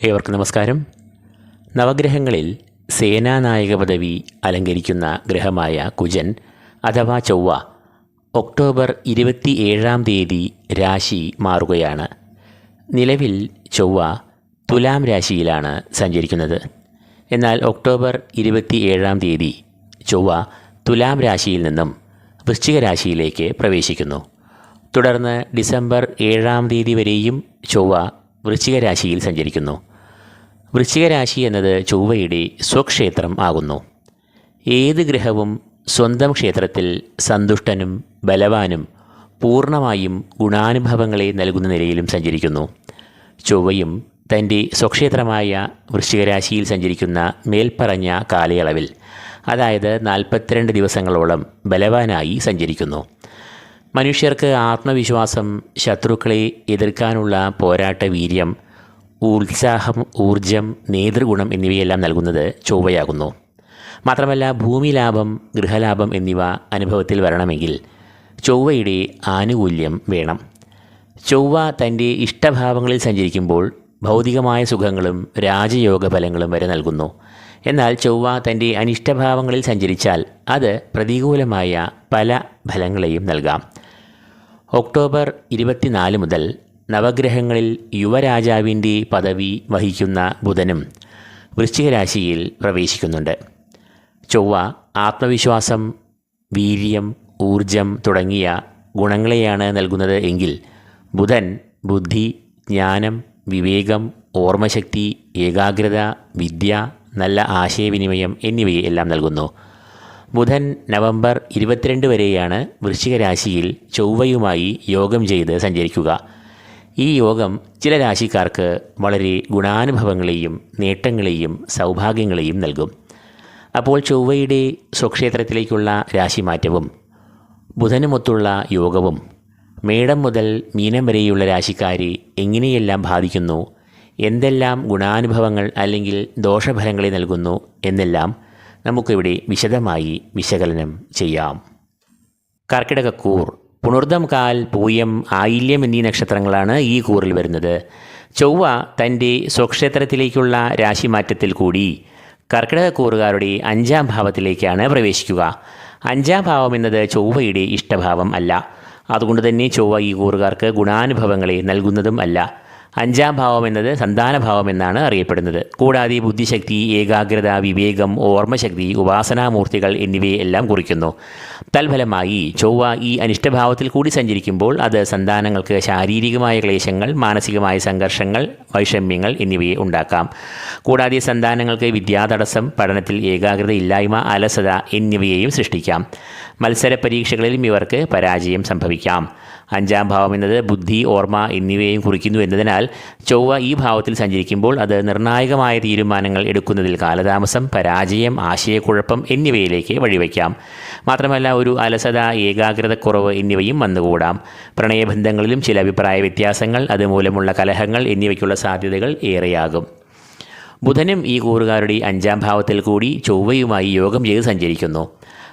ഏവർക്കും നമസ്കാരം. നവഗ്രഹങ്ങളിൽ സേനാനായക പദവി അലങ്കരിക്കുന്ന ഗ്രഹമായ കുജൻ അഥവാ ചൊവ്വ ഒക്ടോബർ ഇരുപത്തി ഏഴാം തീയതി രാശി മാറുകയാണ്. നിലവിൽ ചൊവ്വ തുലാം രാശിയിലാണ് സഞ്ചരിക്കുന്നത്. എന്നാൽ ഒക്ടോബർ ഇരുപത്തി ഏഴാം തീയതി ചൊവ്വ തുലാം രാശിയിൽ നിന്നും വൃശ്ചിക രാശിയിലേക്ക് പ്രവേശിക്കുന്നു. തുടർന്ന് ഡിസംബർ ഏഴാം തീയതി വരെയും ചൊവ്വ വൃശ്ചിക രാശിയിൽ സഞ്ചരിക്കുന്നു. വൃശ്ചികരാശി എന്നത് ചൊവ്വയുടെ സ്വക്ഷേത്രം ആകുന്നു. ഏത് ഗ്രഹവും സ്വന്തം ക്ഷേത്രത്തിൽ സന്തുഷ്ടനും ബലവാനും പൂർണമായും ഗുണാനുഭവങ്ങളെ നൽകുന്ന നിലയിലും സഞ്ചരിക്കുന്നു. ചൊവ്വയും തന്റെ സ്വക്ഷേത്രമായ വൃശ്ചികരാശിയിൽ സഞ്ചരിക്കുന്ന മേൽപ്പറഞ്ഞ കാലയളവിൽ അതായത് നാൽപ്പത്തിരണ്ട് ദിവസങ്ങളോളം ബലവാനായി സഞ്ചരിക്കുന്നു. മനുഷ്യർക്ക് ആത്മവിശ്വാസം ശത്രുക്കളെ എതിർക്കാനുള്ള പോരാട്ട വീര്യം ഉത്സാഹം ഊർജം നേതൃഗുണം എന്നിവയെല്ലാം നൽകുന്നത് ചൊവ്വയാകുന്നു. മാത്രമല്ല ഭൂമി ലാഭം ഗൃഹലാഭം എന്നിവ അനുഭവത്തിൽ വരണമെങ്കിൽ ചൊവ്വയുടെ ആനുകൂല്യം വേണം. ചൊവ്വ തന്റെ ഇഷ്ടഭാവങ്ങളിൽ സഞ്ചരിക്കുമ്പോൾ ഭൗതികമായ സുഖങ്ങളും രാജയോഗ ഫലങ്ങളും വരെ നൽകുന്നു. എന്നാൽ ചൊവ്വ തന്റെ അനിഷ്ടഭാവങ്ങളിൽ സഞ്ചരിച്ചാൽ അത് പ്രതികൂലമായ പല ഫലങ്ങളെയും നൽകാം. ഒക്ടോബർ ഇരുപത്തിനാല് മുതൽ നവഗ്രഹങ്ങളിൽ യുവരാജാവിന്റെ പദവി വഹിക്കുന്ന ബുധനും വൃശ്ചികരാശിയിൽ പ്രവേശിക്കുന്നുണ്ട്. ചൊവ്വ ആത്മവിശ്വാസം വീര്യം ഊർജം തുടങ്ങിയ ഗുണങ്ങളെയാണ് നൽകുന്നത് എങ്കിൽ ബുധൻ ബുദ്ധി ജ്ഞാനം വിവേകം ഓർമ്മശക്തി ഏകാഗ്രത വിദ്യ നല്ല ആശയവിനിമയം എന്നിവയെല്ലാം നൽകുന്നു. ബുധൻ നവംബർ ഇരുപത്തിരണ്ട് വരെയാണ് വൃശ്ചിക രാശിയിൽ ചൊവ്വയുമായി യോഗം ചെയ്ത് സഞ്ചരിക്കുക. ഈ യോഗം ചില രാശിക്കാർക്ക് വളരെ ഗുണാനുഭവങ്ങളെയും നേട്ടങ്ങളെയും സൗഭാഗ്യങ്ങളെയും നൽകും. അപ്പോൾ ചൊവ്വയുടെ സ്വക്ഷേത്രത്തിലേക്കുള്ള രാശിമാറ്റവും ബുധനുമൊത്തുള്ള യോഗവും മേടം മുതൽ മീനം വരെയുള്ള രാശിക്കാരെ എങ്ങനെയെല്ലാം ബാധിക്കുന്നു എന്തെല്ലാം ഗുണാനുഭവങ്ങൾ അല്ലെങ്കിൽ ദോഷഫലങ്ങളെ നൽകുന്നു എന്നെല്ലാം നമുക്കിവിടെ വിശദമായി വിശകലനം ചെയ്യാം. കർക്കിടകക്കൂർ പുണർദം കാൽ പൂയം ആയില്യം എന്നീ നക്ഷത്രങ്ങളാണ് ഈ കൂറിൽ വരുന്നത്. ചൊവ്വ തന്റെ സ്വക്ഷേത്രത്തിലേക്കുള്ള രാശിമാറ്റത്തിൽ കൂടി കർക്കിടകക്കൂറുകാരുടെ അഞ്ചാം ഭാവത്തിലേക്കാണ് പ്രവേശിക്കുക. അഞ്ചാം ഭാവം എന്നത് ചൊവ്വയുടെ ഇഷ്ടഭാവം അല്ല. അതുകൊണ്ട് തന്നെ ചൊവ്വ ഈ കൂറുകാർക്ക് ഗുണാനുഭവങ്ങളെ നൽകുന്നതും അല്ല. അഞ്ചാം ഭാവം എന്നത് സന്താനഭാവം എന്നാണ് അറിയപ്പെടുന്നത്. കൂടാതെ ബുദ്ധിശക്തി ഏകാഗ്രത വിവേകം ഓർമ്മശക്തി ഉപാസനാമൂർത്തികൾ എന്നിവയെ എല്ലാം കുറിക്കുന്നു. തൽഫലമായി ചൊവ്വ ഈ അനിഷ്ടഭാവത്തിൽ കൂടി സഞ്ചരിക്കുമ്പോൾ അത് സന്താനങ്ങൾക്ക് ശാരീരികമായ ക്ലേശങ്ങൾ മാനസികമായ സംഘർഷങ്ങൾ വൈഷമ്യങ്ങൾ എന്നിവയെ ഉണ്ടാക്കാം. കൂടാതെ സന്താനങ്ങൾക്ക് വിദ്യാതടസ്സം പഠനത്തിൽ ഏകാഗ്രത ഇല്ലായ്മ അലസത എന്നിവയെയും സൃഷ്ടിക്കാം. മത്സര പരീക്ഷകളിലും ഇവർക്ക് പരാജയം സംഭവിക്കാം. അഞ്ചാം ഭാവം എന്നത് ബുദ്ധി ഓർമ്മ എന്നിവയും കുറിക്കുന്നു എന്നതിനാൽ ചൊവ്വ ഈ ഭാവത്തിൽ സഞ്ചരിക്കുമ്പോൾ അത് നിർണായകമായ തീരുമാനങ്ങൾ എടുക്കുന്നതിൽ കാലതാമസം പരാജയം ആശയക്കുഴപ്പം എന്നിവയിലേക്ക് വഴിവെക്കാം. മാത്രമല്ല ഒരു അലസത ഏകാഗ്രതക്കുറവ് എന്നിവയും വന്നുകൂടാം. പ്രണയബന്ധങ്ങളിലും ചില അഭിപ്രായ വ്യത്യാസങ്ങൾ അതുമൂലമുള്ള കലഹങ്ങൾ എന്നിവയ്ക്കുള്ള സാധ്യതകൾ ഏറെയാകും. ബുധനും ഈ കൂറുകാരുടെ അഞ്ചാം ഭാവത്തിൽ കൂടി ചൊവ്വയുമായി യോഗം ചെയ്ത് സഞ്ചരിക്കുന്നു.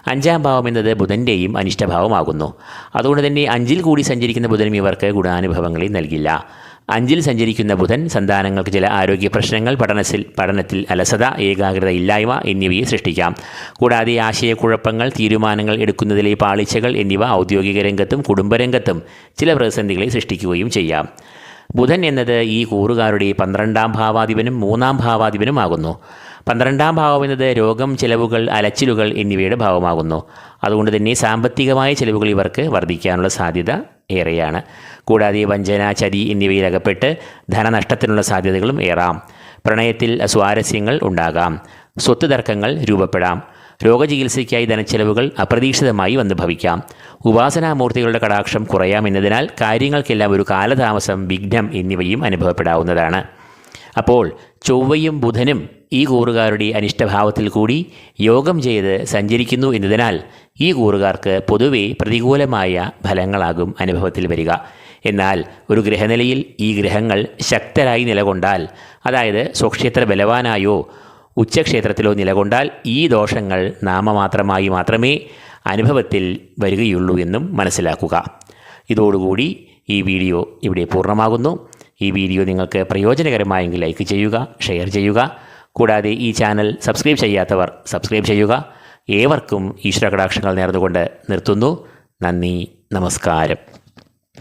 അഞ്ചാം ഭാവം എന്നത് ബുധന്റെയും അനിഷ്ടഭാവമാകുന്നു. അതുകൊണ്ട് തന്നെ അഞ്ചിൽ കൂടി സഞ്ചരിക്കുന്ന ബുധനും ഇവർക്ക് ഗുണാനുഭവങ്ങളെ നൽകില്ല. അഞ്ചിൽ സഞ്ചരിക്കുന്ന ബുധൻ സന്താനങ്ങൾക്ക് ചില ആരോഗ്യ പ്രശ്നങ്ങൾ പഠനത്തിൽ പഠനത്തിൽ അലസത ഏകാഗ്രത ഇല്ലായ്മ എന്നിവയെ സൃഷ്ടിക്കാം. കൂടാതെ ആശയക്കുഴപ്പങ്ങൾ തീരുമാനങ്ങൾ എടുക്കുന്നതിലെ പാളിച്ചകൾ എന്നിവ ഔദ്യോഗിക രംഗത്തും കുടുംബരംഗത്തും ചില പ്രതിസന്ധികളെ സൃഷ്ടിക്കുകയും ചെയ്യാം. ബുധൻ എന്നത് ഈ കൂറുകാരുടെ പന്ത്രണ്ടാം ഭാവാധിപനും മൂന്നാം ഭാവാധിപനുമാകുന്നു. പന്ത്രണ്ടാം ഭാവം എന്നത് രോഗം ചിലവുകൾ അലച്ചിലുകൾ എന്നിവയുടെ ഭാവമാകുന്നു. അതുകൊണ്ട് തന്നെ സാമ്പത്തികമായ ചിലവുകൾ ഇവർക്ക് വർദ്ധിക്കാനുള്ള സാധ്യത ഏറെയാണ്. കൂടാതെ വഞ്ചന ചതി എന്നിവയിൽ അകപ്പെട്ട് ധനനഷ്ടത്തിനുള്ള സാധ്യതകളും ഏറാം. പ്രണയത്തിൽ സ്വാരസ്യങ്ങൾ ഉണ്ടാകാം. സ്വത്ത് തർക്കങ്ങൾ രൂപപ്പെടാം. രോഗചികിത്സയ്ക്കായി ധനച്ചെലവുകൾ അപ്രതീക്ഷിതമായി വന്നു ഭവിക്കാം. ഉപാസനാമൂർത്തികളുടെ കടാക്ഷം കുറയാമെന്നതിനാൽ കാര്യങ്ങൾക്കെല്ലാം ഒരു കാലതാമസം വിഘ്നം എന്നിവയും അനുഭവപ്പെടാവുന്നതാണ്. അപ്പോൾ ചൊവ്വയും ബുധനും ഈ കൂറുകാരുടെ അനിഷ്ടഭാവത്തിൽ കൂടി യോഗം ചെയ്ത് സഞ്ചരിക്കുന്നു എന്നതിനാൽ ഈ കൂറുകാർക്ക് പൊതുവെ പ്രതികൂലമായ ഫലങ്ങളാകും അനുഭവത്തിൽ വരിക. എന്നാൽ ഒരു ഗ്രഹനിലയിൽ ഈ ഗ്രഹങ്ങൾ ശക്തരായി നിലകൊണ്ടാൽ അതായത് സ്വക്ഷേത്ര ബലവാനായോ ഉച്ചക്ഷേത്രത്തിലോ നിലകൊണ്ടാൽ ഈ ദോഷങ്ങൾ നാമമാത്രമായി മാത്രമേ അനുഭവത്തിൽ വരികയുള്ളൂ എന്നും മനസ്സിലാക്കുക. ഇതോടുകൂടി ഈ വീഡിയോ ഇവിടെ പൂർണമാകുന്നു. ഈ വീഡിയോ നിങ്ങൾക്ക് പ്രയോജനകരമായെങ്കിൽ ലൈക്ക് ചെയ്യുക ഷെയർ ചെയ്യുക. കൂടാതെ ഈ ചാനൽ സബ്സ്ക്രൈബ് ചെയ്യാത്തവർ സബ്സ്ക്രൈബ് ചെയ്യുക. ഏവർക്കും ഈശ്വര കടാക്ഷങ്ങൾ നേർന്നുകൊണ്ട് നിർത്തുന്നു. നന്ദി നമസ്കാരം.